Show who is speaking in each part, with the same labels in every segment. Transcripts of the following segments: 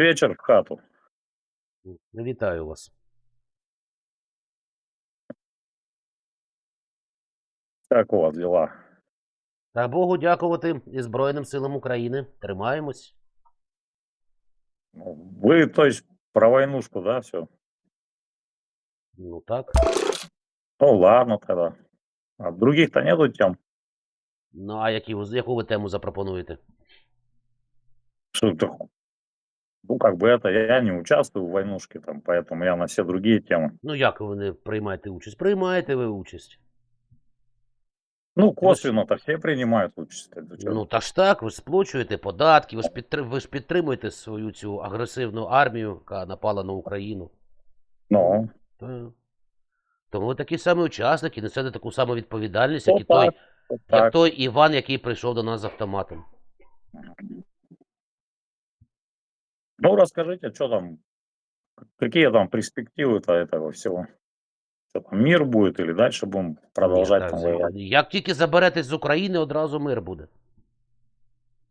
Speaker 1: Вечер в хату.
Speaker 2: Вітаю вас.
Speaker 1: Как у вас дела?
Speaker 2: Та Богу дякувати і Збройним силам України. Тримаємось.
Speaker 1: Ну, Вы, то есть, про войнушку, да, все?
Speaker 2: Ну так.
Speaker 1: Ну, ладно тогда. А других-то нету тем?
Speaker 2: Ну а які, яку ви тему запропонуєте?
Speaker 1: Это? Ну, как бы это, я не участвую в войнушке, там, поэтому я на все другие темы.
Speaker 2: Ну як ви не приймаєте участь? Приймаєте ви участь.
Speaker 1: Ну, косвенно-то все принимают участь. это чё?
Speaker 2: Ну та ж так, ви ж сплачуєте податки, ви ж, підтри... ви ж підтримуєте свою цю агресивну армію, яка напала на Україну.
Speaker 1: Ну,
Speaker 2: Та. Тому ви такі самі учасники, несете таку саму відповідальність, як і
Speaker 1: вот
Speaker 2: той,
Speaker 1: так, вот
Speaker 2: як
Speaker 1: так.
Speaker 2: той Іван, який прийшов до нас з автоматом.
Speaker 1: Ну, расскажите, что там, какие там перспективы-то этого всего? Что там, мир будет или дальше будем продолжать
Speaker 2: Ні,
Speaker 1: там
Speaker 2: та,
Speaker 1: воевать?
Speaker 2: Як тільки заберетесь з України, одразу мир буде.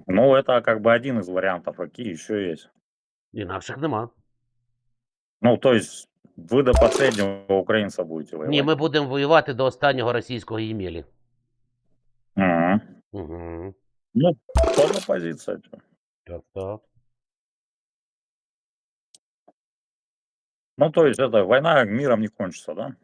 Speaker 1: Ну, это как бы один из вариантов, какие еще есть.
Speaker 2: Інакших нема.
Speaker 1: Ну, то есть вы до последнего украинца будете воевать?
Speaker 2: Ні, ми будемо воювати до останнього російського ємелі.
Speaker 1: Мгм.
Speaker 2: Угу.
Speaker 1: Ну, тоже позиция. чё.
Speaker 2: Так, так.
Speaker 1: Ну, то есть это война миром не кончится, да?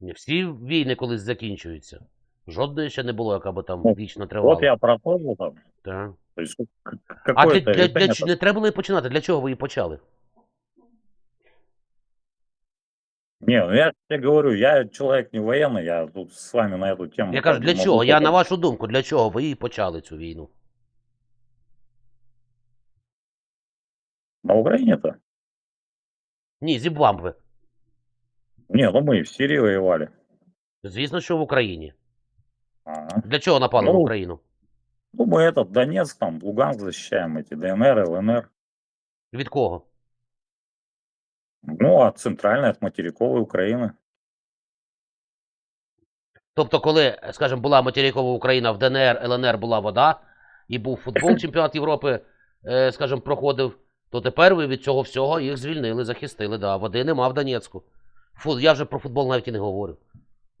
Speaker 2: Не всі війни колись закінчуються. Жодної ще не було, яка би там
Speaker 1: Ну,
Speaker 2: вічно тривала.
Speaker 1: Вот я продолжил там.
Speaker 2: Так.
Speaker 1: То есть к- к-
Speaker 2: А для,
Speaker 1: какое-то
Speaker 2: для, для,
Speaker 1: решение
Speaker 2: ч- не треба було і починати. Для чого ви її почали?
Speaker 1: Не, ну я тебе говорю, я человек не военный, я тут с вами на эту тему.
Speaker 2: Я
Speaker 1: как
Speaker 2: кажу,
Speaker 1: бы
Speaker 2: для
Speaker 1: могу
Speaker 2: чого? Я
Speaker 1: только-
Speaker 2: на вашу думку, для чого ви її почали цю війну?
Speaker 1: На Украине-то?
Speaker 2: Ні, Зімбабве.
Speaker 1: Не, ну мы и в Сирии воевали.
Speaker 2: Звісно, що в Україні.
Speaker 1: Ага.
Speaker 2: Для чого напали
Speaker 1: Ну,
Speaker 2: в Україну?
Speaker 1: Ну, мы этот Донецк, там, Луганск защищаем, эти ДНР, ЛНР.
Speaker 2: Від кого?
Speaker 1: Ну, от центральной, от материковой Украины.
Speaker 2: Тобто, коли, скажімо, була материкова Україна в ДНР, ЛНР була вода, і був футбол, чемпіонат Європи, е, скажімо, проходив, то тепер ви від цього всього їх звільнили, захистили. Да, води нема в Донецьку. Фу, я вже про футбол навіть і не говорю.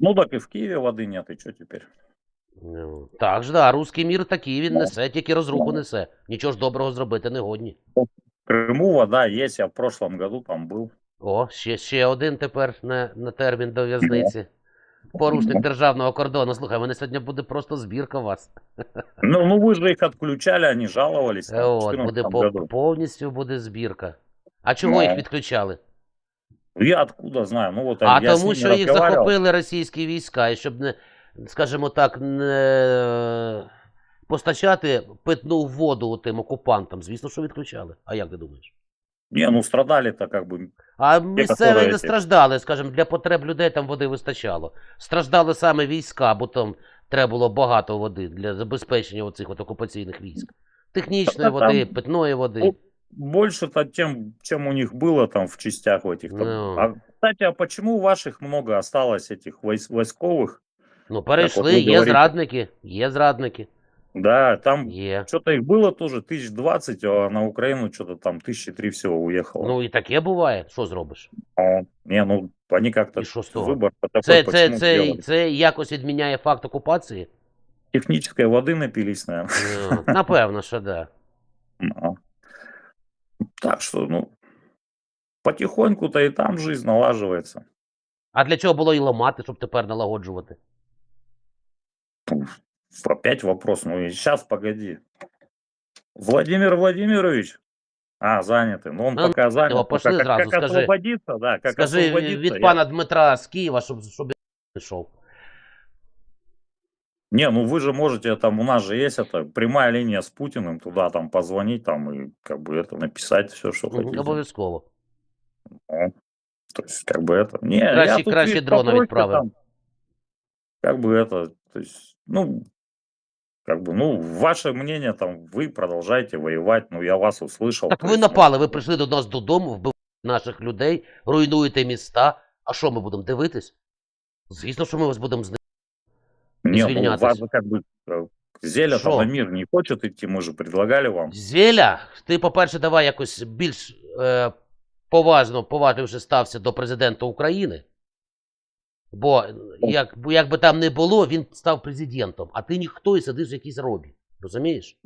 Speaker 1: Ну, так и в Киеве воды нет, и что теперь?
Speaker 2: Ну, так ж, да, руський мір такий він
Speaker 1: Ну,
Speaker 2: несе, тільки розруху
Speaker 1: ну.
Speaker 2: несе. Нічого ж доброго зробити не годні.
Speaker 1: В Крыму вода есть, я в прошлом году там был.
Speaker 2: О, ще, ще один тепер на, на термін до в'язниці. Порушник державного кордону. Слухай, мене сьогодні буде просто збірка вас.
Speaker 1: Ну, ну вы же их отключали, они жаловались там,
Speaker 2: Е,
Speaker 1: в
Speaker 2: От, буде по, повністю буде збірка. А чого
Speaker 1: Ну.
Speaker 2: їх відключали?
Speaker 1: Я откуда знаю? Ну вот
Speaker 2: А
Speaker 1: я
Speaker 2: тому, що їх захопили російські війська, і щоб не, скажімо так, не постачати питну воду тим окупантам. Звісно, що відключали. А як ти думаєш?
Speaker 1: Не, ну страдали-то как бы.
Speaker 2: А місцеві
Speaker 1: которые
Speaker 2: не
Speaker 1: ці-
Speaker 2: страждали, скажімо, для потреб людей там води вистачало. Страждали саме війська, бо там треба було багато води для забезпечення оцих от окупаційних військ. Технічної
Speaker 1: Та там-
Speaker 2: води, питної води.
Speaker 1: Ну, Больше-то тем, чем у них было там в частях в этих. там.
Speaker 2: Ну.
Speaker 1: А, кстати, а почему у ваших много осталось этих войс- войсковых?
Speaker 2: Ну, перейшли,
Speaker 1: ви
Speaker 2: є
Speaker 1: говорите.
Speaker 2: зрадники, є зрадники,
Speaker 1: Да, там
Speaker 2: є.
Speaker 1: что-то их было тоже тысяч двадцать, а на Украину что-то там тысячи три всего уехало.
Speaker 2: Ну і таке буває. Що зробиш?
Speaker 1: А, не, ну они как-то
Speaker 2: И шо с того?
Speaker 1: выбор такой
Speaker 2: Це, це,
Speaker 1: почему
Speaker 2: це,
Speaker 1: сделали.
Speaker 2: це якось відміняє факт окупації?
Speaker 1: Технической воды напились, наверное.
Speaker 2: Ну, Напевно, що да.
Speaker 1: Ну. Так что, ну, потихоньку-то и там жизнь налаживается.
Speaker 2: А для чого було і ламати, щоб тепер налагоджувати?
Speaker 1: Опять вопрос, ну и сейчас, погоди. Владимир Владимирович? А, занятый. Ну, он
Speaker 2: Ну,
Speaker 1: пока занят.
Speaker 2: его
Speaker 1: Ну,
Speaker 2: пошли
Speaker 1: как,
Speaker 2: зразу,
Speaker 1: как
Speaker 2: скажи.
Speaker 1: освободиться, да, как
Speaker 2: Скажи
Speaker 1: освободиться.
Speaker 2: від
Speaker 1: я-
Speaker 2: пана Дмитра з Києва, щоб, щоб я пішов.
Speaker 1: Не, ну вы же можете, там у нас же есть это, прямая линия с Путиным, туда там позвонить, там и как бы это написать все, что
Speaker 2: Мгм,
Speaker 1: хотите.
Speaker 2: Обов'язково.
Speaker 1: Ну, То есть, как бы это... Не, я
Speaker 2: Краще-
Speaker 1: тут,
Speaker 2: краще
Speaker 1: видишь,
Speaker 2: дрона
Speaker 1: попроще
Speaker 2: відправив.
Speaker 1: там, Как бы это, то есть, ну, как бы, ну, ваше мнение там, вы продолжаете воевать, ну, я вас услышал.
Speaker 2: Так
Speaker 1: то
Speaker 2: ви
Speaker 1: есть, ну,
Speaker 2: напали, ви прийшли до нас додому, вбиваєте наших людей, руйнуєте міста. А що ми будемо дивитись? Звісно, що ми вас будемо знищувати.
Speaker 1: Не, ну,
Speaker 2: извиняться.
Speaker 1: вас же как бы э, Зеля
Speaker 2: Шо?
Speaker 1: там на мир не хочет идти, мы же предлагали вам.
Speaker 2: Зеля, ти, по-перше, давай якось більш е, поважно, поважливіше стався до президента України. Бо як, як би там не було, він став президентом, а ти ніхто і сидиш в якійсь робі. Розумієш?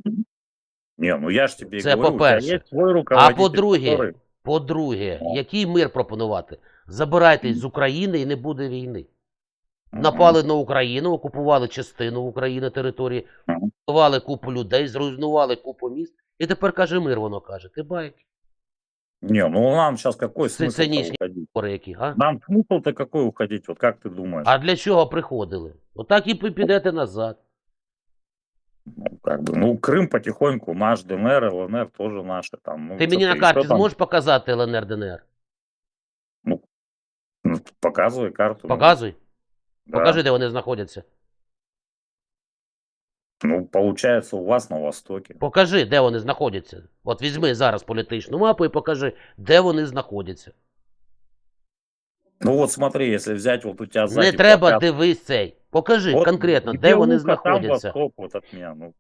Speaker 1: Не, ну я ж и
Speaker 2: Це
Speaker 1: говорю,
Speaker 2: по-перше.
Speaker 1: есть свой руководитель,
Speaker 2: по-друге, По-друге, який мир пропонувати? Забирайтесь з України і не буде війни. Напали на Україну, окупували частину України території,
Speaker 1: Мгм.
Speaker 2: купу людей, зруйнували купу міст. І тепер каже мир, воно каже. Ти байки,
Speaker 1: Не, ну нам сейчас какой
Speaker 2: Цы-
Speaker 1: смысл
Speaker 2: циничный.
Speaker 1: уходить?
Speaker 2: гори які, а?
Speaker 1: Нам смысл-то какой уходить, вот как ты думаешь?
Speaker 2: А для чого приходили? Отак і ви підете назад.
Speaker 1: Ну, как бы, ну, Крым потихоньку наш, ДНР, ЛНР тоже наши там. Ну,
Speaker 2: Ти мені на
Speaker 1: что-то
Speaker 2: карті
Speaker 1: ещё там.
Speaker 2: зможеш показати ЛНР ДНР?
Speaker 1: Ну, показывай карту.
Speaker 2: Показуй.
Speaker 1: Да.
Speaker 2: Покажи, де вони знаходяться.
Speaker 1: Ну, получается, у вас на востоке.
Speaker 2: Покажи, де вони знаходяться. От візьми зараз політичну мапу і покажи, де вони знаходяться.
Speaker 1: Ну вот смотри, если взять вот у тебя сзади
Speaker 2: Не треба
Speaker 1: плакат,
Speaker 2: дивись цей. Покажи
Speaker 1: вот
Speaker 2: конкретно, де вони
Speaker 1: Там
Speaker 2: знаходяться.
Speaker 1: восток вот от меня, ну,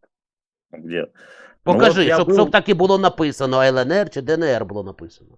Speaker 1: ну, где?
Speaker 2: Покажи,
Speaker 1: ну, я
Speaker 2: щоб,
Speaker 1: был-
Speaker 2: щоб так і було написано, ЛНР чи ДНР було написано.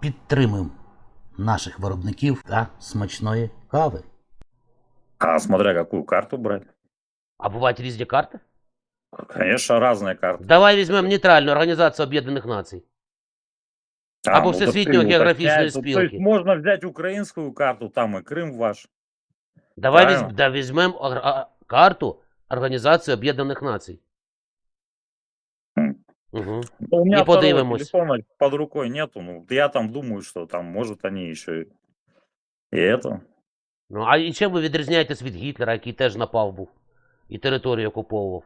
Speaker 3: Підтримуємо наших виробників та смачної кави.
Speaker 1: А смотря какую карту брать.
Speaker 2: А бувають різні карти?
Speaker 1: Конечно, разные карты.
Speaker 2: Давай візьмемо нейтральну Організацію Об'єднаних Націй.
Speaker 1: А,
Speaker 2: Або
Speaker 1: ну, так
Speaker 2: Всесвітньої
Speaker 1: ты
Speaker 2: географічної
Speaker 1: уточняешь. Ну, То
Speaker 2: спілки.
Speaker 1: есть можно взять украинскую карту, там и Крым ваш.
Speaker 2: Давай
Speaker 1: Правильно.
Speaker 2: візь, да, візьмемо ор- а, карту Організації Об'єднаних Націй.
Speaker 1: Хм.
Speaker 2: Угу.
Speaker 1: Ну, у меня
Speaker 2: И
Speaker 1: второго
Speaker 2: подивимось.
Speaker 1: телефона под рукой нету. Ну, я там думаю, что там, может, они еще и, и это.
Speaker 2: Ну, а і чим ви відрізняєтесь від Гітлера, який теж напав був і територію окуповував?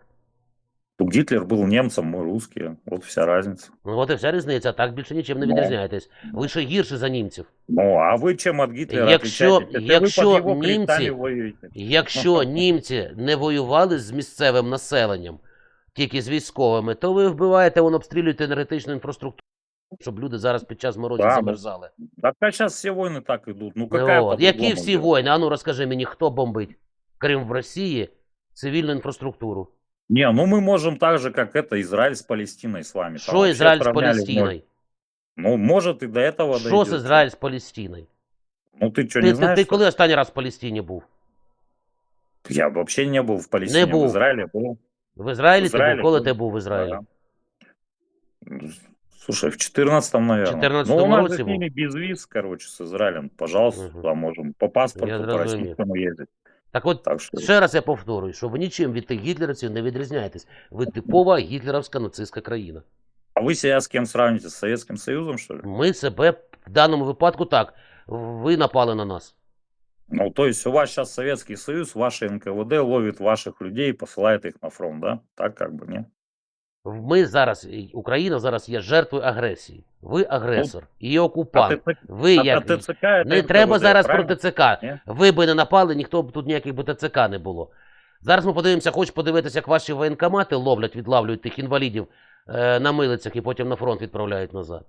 Speaker 1: Ну, Гитлер был немцем, мы русские. Вот вся разница.
Speaker 2: Ну, от і вся різниця, так більше нічим не
Speaker 1: Ну.
Speaker 2: відрізняєтесь. Ви ще гірше за німців.
Speaker 1: Ну, а вы чем от Гитлера
Speaker 2: Якщо-
Speaker 1: отличаетесь? Это
Speaker 2: якщо
Speaker 1: вы под его
Speaker 2: немцы-
Speaker 1: крестами воюете.
Speaker 2: Якщо німці не воювали з місцевим населенням, тільки з військовими, то ви вбиваєте, вон обстрілюєте енергетичну інфраструктуру, щоб люди зараз під час морозів
Speaker 1: Да, ну,
Speaker 2: замерзали.
Speaker 1: Так а сейчас все войны так идут. Ну,
Speaker 2: Ну,
Speaker 1: какая
Speaker 2: от. Які
Speaker 1: по-другому
Speaker 2: всі
Speaker 1: делать?
Speaker 2: воїни? Ану розкажи мені, хто бомбить, крім в Росії, цивільну інфраструктуру.
Speaker 1: Не, ну мы можем так же, как это, Израиль с Палестиной с вами. Там
Speaker 2: Що
Speaker 1: вообще
Speaker 2: Ізраїль з
Speaker 1: сравняли,
Speaker 2: Палестиною?
Speaker 1: Ну, может, и до этого
Speaker 2: Що
Speaker 1: дойдет.
Speaker 2: з Ізраїль з Палестиною?
Speaker 1: Ну, ты что,
Speaker 2: Ти,
Speaker 1: не
Speaker 2: ти,
Speaker 1: знаешь?
Speaker 2: ти
Speaker 1: что
Speaker 2: коли останній раз в Палестині був?
Speaker 1: Я вообще не был в Палестине,
Speaker 2: был.
Speaker 1: в Израиле был.
Speaker 2: В Ізраїлі
Speaker 1: В
Speaker 2: ти
Speaker 1: Ізраїлі
Speaker 2: був? Коли ти був в Ізраїлі?
Speaker 1: Да. Слушай, в 14-м, наверное.
Speaker 2: 14-м
Speaker 1: ну, у нас
Speaker 2: році
Speaker 1: же с ними без виз, короче, с Израилем. Пожалуйста,
Speaker 2: Мгм.
Speaker 1: туда можем по паспорту,
Speaker 2: Я
Speaker 1: по российскому ездить.
Speaker 2: Так от,
Speaker 1: Так что,
Speaker 2: ще раз я повторюю, що ви нічим від тих гітлерівців не відрізняєтесь. Ви типова гітлерівська нацистська країна.
Speaker 1: а вы себя с кем сравните? С Советским Союзом, что ли?
Speaker 2: Ми себе в даному випадку так. Ви напали на нас.
Speaker 1: Ну, то есть у вас сейчас Советский Союз, ваше НКВД ловит ваших людей и посылает их на фронт, да? Так как бы, не?
Speaker 2: Ми зараз, і Україна зараз є жертвою агресії. Ви агресор і
Speaker 1: А
Speaker 2: окупант.
Speaker 1: ТЦК,
Speaker 2: Ви
Speaker 1: а-
Speaker 2: як
Speaker 1: а ТЦК это
Speaker 2: не
Speaker 1: НКВД,
Speaker 2: треба зараз
Speaker 1: правильно?
Speaker 2: про ТЦК.
Speaker 1: Ні?
Speaker 2: Ви би не напали, ніхто б тут ніяких би ТЦК не було. Зараз ми подивимося, хоч подивитися, як ваші воєнкомати ловлять, відлавлюють тих інвалідів е, на милицях і потім на фронт відправляють назад.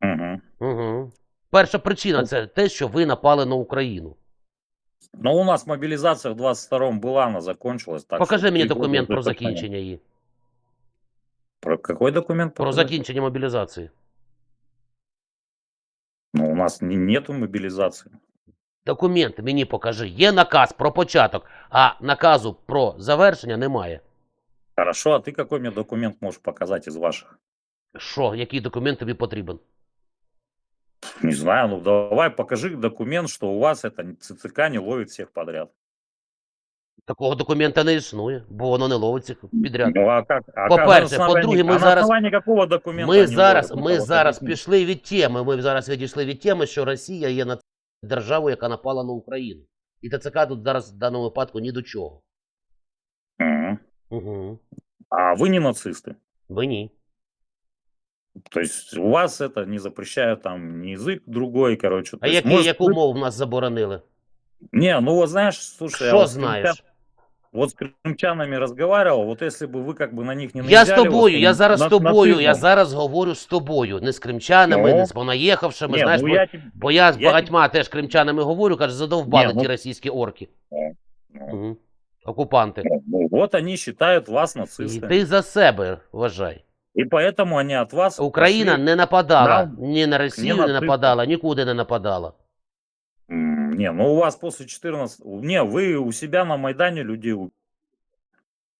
Speaker 1: Мгм.
Speaker 2: Угу. Перша причина це те, що ви напали на Україну.
Speaker 1: Ну, у нас мобилизация в 22-м была, она закончилась. Так
Speaker 2: Покажи
Speaker 1: что
Speaker 2: мені
Speaker 1: три года
Speaker 2: документ про
Speaker 1: это понятно.
Speaker 2: закінчення її.
Speaker 1: Про какой документ?
Speaker 2: Про
Speaker 1: показать?
Speaker 2: закінчення мобілізації.
Speaker 1: Ну, у нас не- нету мобилизации.
Speaker 2: Документ мені покажи. Є наказ про початок, а наказу про завершення немає.
Speaker 1: Хорошо, а ты какой мне документ можешь показать из ваших?
Speaker 2: Що, який документ тобі потрібен?
Speaker 1: Не знаю, ну давай покажи документ, что у вас это ЦЦК не ловит всех подряд.
Speaker 2: Такого документа не існує, бо воно не ловить всіх підряд.
Speaker 1: Ну а как? А
Speaker 2: По-перше,
Speaker 1: как- на основании-
Speaker 2: по-друге, ми
Speaker 1: а на
Speaker 2: зараз-
Speaker 1: основании какого документа
Speaker 2: Ми
Speaker 1: они
Speaker 2: зараз,
Speaker 1: ловят?
Speaker 2: ми
Speaker 1: Ну, вот
Speaker 2: зараз
Speaker 1: объясни.
Speaker 2: пішли від теми. Ми зараз відійшли від теми, що Росія є на державою, яка напала на Україну. І ТЦК тут зараз в даному випадку ні до чого.
Speaker 1: Мгм.
Speaker 2: Угу.
Speaker 1: А вы не нацисты?
Speaker 2: Ви ні.
Speaker 1: То есть у вас это не запрещают там ни язык другой, короче.
Speaker 2: А
Speaker 1: то есть,
Speaker 2: які,
Speaker 1: может,
Speaker 2: яку
Speaker 1: вы-
Speaker 2: мову в нас заборонили?
Speaker 1: Не, ну вот знаешь, слушай, я
Speaker 2: Що
Speaker 1: вот с
Speaker 2: знаєш?
Speaker 1: крымчан- вот с крымчанами разговаривал, вот если бы вы как бы на них не
Speaker 2: Я з
Speaker 1: наезжали,
Speaker 2: тобою,
Speaker 1: вот,
Speaker 2: я зараз з
Speaker 1: на-
Speaker 2: тобою, я
Speaker 1: нацизмом.
Speaker 2: зараз говорю з тобою, не з кримчанами,
Speaker 1: Ну.
Speaker 2: не з понаїхавшими,
Speaker 1: Не,
Speaker 2: знаєш,
Speaker 1: ну
Speaker 2: бо,
Speaker 1: я тебе-
Speaker 2: бо я з
Speaker 1: я
Speaker 2: багатьма теж кримчанами говорю, каже, задовбали
Speaker 1: Ні, ну-
Speaker 2: ті російські орки.
Speaker 1: ну,
Speaker 2: Угу. Окупанти.
Speaker 1: ну, вот они считают вас
Speaker 2: І
Speaker 1: нацистами.
Speaker 2: ти за себе вважай.
Speaker 1: И поэтому они от вас
Speaker 2: Україна
Speaker 1: пошли-
Speaker 2: не нападала
Speaker 1: нам
Speaker 2: ні на Росію, не
Speaker 1: нацистам.
Speaker 2: нападала, нікуди не нападала.
Speaker 1: М, Не, ну у вас после 14... Не, вы у себя на Майдане людей убили.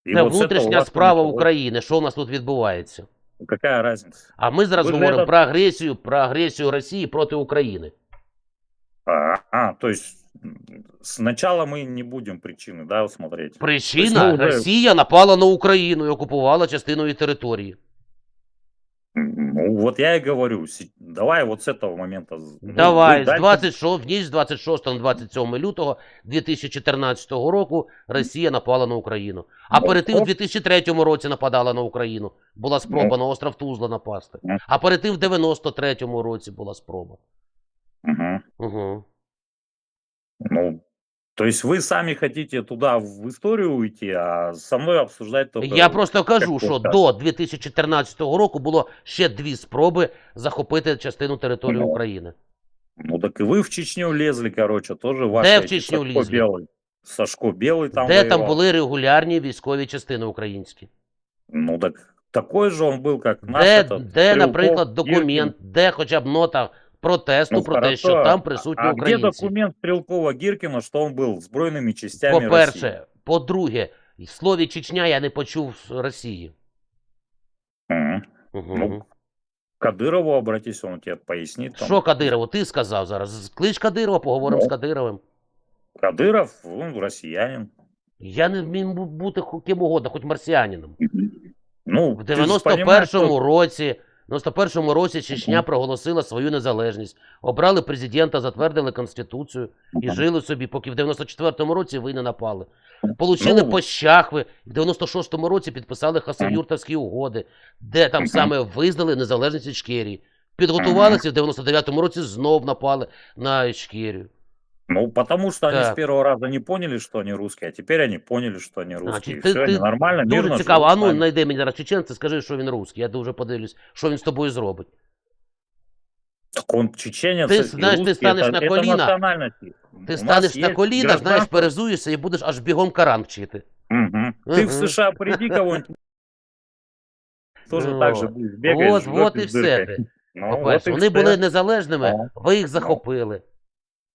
Speaker 1: И
Speaker 2: Це
Speaker 1: вот с этого у
Speaker 2: внутрішня
Speaker 1: вас
Speaker 2: справа
Speaker 1: началось.
Speaker 2: України. Що у нас тут відбувається?
Speaker 1: Какая разница?
Speaker 2: А ми зараз
Speaker 1: Ви ж
Speaker 2: говоримо
Speaker 1: этот-
Speaker 2: про агресію, про агресію Росії проти України.
Speaker 1: А, а, то есть м, сначала мы не будем причины, да, смотреть.
Speaker 2: Причина
Speaker 1: ну, ви-
Speaker 2: Росія напала на Україну і окупувала частину її території.
Speaker 1: Ну, вот я и говорю, давай вот с этого момента. з- ну,
Speaker 2: Давай, з
Speaker 1: дальше-
Speaker 2: 26, в ніч з 26 на 27 лютого 2014 року Росія напала на Україну. А
Speaker 1: Ну,
Speaker 2: перед тим в 2003 році нападала на Україну. Була спроба на остров Тузла напасти.
Speaker 1: Ну.
Speaker 2: А перед тим в 93 році була спроба.
Speaker 1: Мгм.
Speaker 2: Угу.
Speaker 1: Ну, то есть вы сами хотите туда в историю уйти, а со мной обсуждать только...
Speaker 2: Я просто кажу,
Speaker 1: як
Speaker 2: що
Speaker 1: так.
Speaker 2: до 2014 року було ще дві спроби захопити частину території
Speaker 1: Ну,
Speaker 2: України.
Speaker 1: Ну так и вы в Чечню лезли, короче, тоже ваши...
Speaker 2: Де в
Speaker 1: эти
Speaker 2: Чечню
Speaker 1: Сашко
Speaker 2: лізли?
Speaker 1: Белый. Сашко Белый там
Speaker 2: Де там
Speaker 1: воевал.
Speaker 2: були регулярні військові частини українські?
Speaker 1: Ну так такой же он был, как наш
Speaker 2: Де,
Speaker 1: этот,
Speaker 2: де
Speaker 1: Стрелков,
Speaker 2: наприклад,
Speaker 1: Гиркин.
Speaker 2: документ, де хоча б нота протесту
Speaker 1: Ну,
Speaker 2: про те, що
Speaker 1: хорошо,
Speaker 2: там присутні
Speaker 1: а где
Speaker 2: українці?
Speaker 1: документ Стрелкова Гиркина, что он был сбройными частями России?
Speaker 2: По-перше, по-друге, в слові Чечня я не почув Росії.
Speaker 1: Мгм.
Speaker 2: Угу.
Speaker 1: Ну, К Кадырову обратись, он тебе пояснит. там.
Speaker 2: Що Кадирову? Ти сказав зараз. Клич Кадирова, поговоримо
Speaker 1: Ну.
Speaker 2: з Кадировим.
Speaker 1: Кадыров, он россиянин.
Speaker 2: Я не вмію бу- бути хо- ким угодно, хоч марсіанином.
Speaker 1: Ну,
Speaker 2: В
Speaker 1: ты же понимаешь,
Speaker 2: 91-му
Speaker 1: что-
Speaker 2: році, в 91-му році Чечня проголосила свою незалежність, обрали президента, затвердили конституцію і жили собі, поки в 94-му році ви не напали. Получили
Speaker 1: Ну.
Speaker 2: пощахви, в 96-му році підписали Хасавюртовські угоди, де там саме визнали незалежність Ічкерії. Підготувалися в 99-му році знов напали на Ічкерію.
Speaker 1: Ну, потому что они
Speaker 2: Так.
Speaker 1: с первого раза не поняли, что они русские, а теперь они поняли, что они русские.
Speaker 2: Значить,
Speaker 1: И
Speaker 2: ти-
Speaker 1: все,
Speaker 2: ти
Speaker 1: они нормально,
Speaker 2: Дуже
Speaker 1: мирно
Speaker 2: цікаво. А
Speaker 1: живут с
Speaker 2: ну
Speaker 1: нами.
Speaker 2: знайди мені зараз чеченця, скажи, що він русський. Я дуже подивлюсь, що він з тобою зробить.
Speaker 1: Так он чеченец
Speaker 2: Ты
Speaker 1: и
Speaker 2: знаешь, ты
Speaker 1: русский,
Speaker 2: станешь
Speaker 1: это,
Speaker 2: на
Speaker 1: это
Speaker 2: колено.
Speaker 1: национальности.
Speaker 2: Ти
Speaker 1: У нас
Speaker 2: станеш на
Speaker 1: есть
Speaker 2: коліна, знаєш,
Speaker 1: гражданство.
Speaker 2: перезуєшся і будеш аж бігом Коран вчити.
Speaker 1: Мгм. Ты в
Speaker 2: Мгм.
Speaker 1: США приди кого-нибудь, тоже так же
Speaker 2: Вот.
Speaker 1: будешь бегать.
Speaker 2: От,
Speaker 1: с
Speaker 2: от і
Speaker 1: жопой с
Speaker 2: все.
Speaker 1: дыркой.
Speaker 2: ти.
Speaker 1: Ну, вот
Speaker 2: По-перше,
Speaker 1: и
Speaker 2: вони
Speaker 1: все.
Speaker 2: були незалежними,
Speaker 1: Ага.
Speaker 2: ви їх захопили.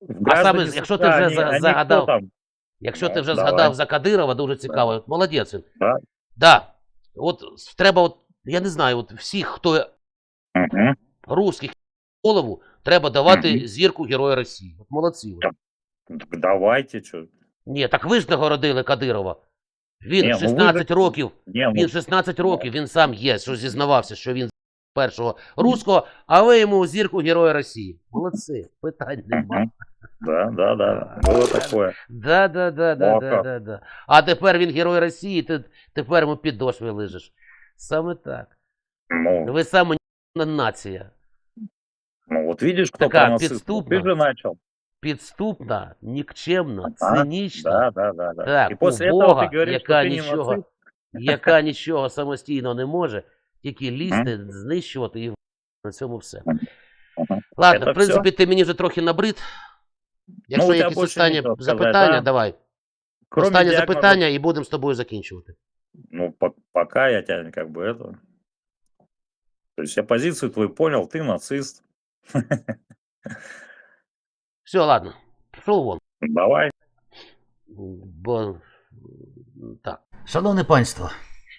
Speaker 1: Граждане
Speaker 2: саме, якщо ти вже за- загадав-? Якщо ти вже
Speaker 1: давай.
Speaker 2: згадав за Кадирова, дуже цікаво. От Молодець він.
Speaker 1: Да.
Speaker 2: Да. От треба, от, я не знаю, от всіх, хто
Speaker 1: Мгм.
Speaker 2: русських голову, треба давати
Speaker 1: Мгм.
Speaker 2: зірку Героя Росії. От молодці. ви.
Speaker 1: Так. Так Давайте, что.
Speaker 2: Ні, так ви ж нагородили Кадирова. Він
Speaker 1: Ні, ну ви
Speaker 2: 16 років
Speaker 1: Не, ну,
Speaker 2: Він 16 років, він сам є, що зізнавався, що він першого руського, а ви йому зірку Героя Росії. Молодці, питань нема.
Speaker 1: Мгм. да, да, да, было такое.
Speaker 2: Да, да, да, да,
Speaker 1: О,
Speaker 2: да,
Speaker 1: как.
Speaker 2: да, да. А тепер він Герой Росії, ти тепер йому підошви лижеш. Саме так.
Speaker 1: Ну,
Speaker 2: Ви саме нація.
Speaker 1: ну вот видишь, кто
Speaker 2: Такая
Speaker 1: про нацистов.
Speaker 2: підступна.
Speaker 1: Ты же начал.
Speaker 2: Підступна, нікчемна,
Speaker 1: Ага,
Speaker 2: цинічна,
Speaker 1: Да, да, да, да.
Speaker 2: Так,
Speaker 1: И после
Speaker 2: убога,
Speaker 1: этого ты говоришь, что
Speaker 2: яка
Speaker 1: ты не
Speaker 2: нічого,
Speaker 1: нацист.
Speaker 2: яка нічого самостійно не може, тільки лізти, знищувати і на цьому все.
Speaker 1: Мгм.
Speaker 2: Ладно,
Speaker 1: Это
Speaker 2: в принципі, ти мені вже трохи набрид. Якщо
Speaker 1: Ну, у тебе
Speaker 2: якісь
Speaker 1: більше
Speaker 2: останні
Speaker 1: нічого сказати,
Speaker 2: запитання,
Speaker 1: да?
Speaker 2: давай.
Speaker 1: Кроме
Speaker 2: Останнє
Speaker 1: диагноза,
Speaker 2: запитання і будемо з тобою закінчувати.
Speaker 1: Ну, по- пока я тебя как бы это... То есть я позицию твою понял, ты нацист.
Speaker 2: Все, ладно. Пішов вон.
Speaker 1: Давай.
Speaker 2: Бо м, так.
Speaker 3: Шановне панство,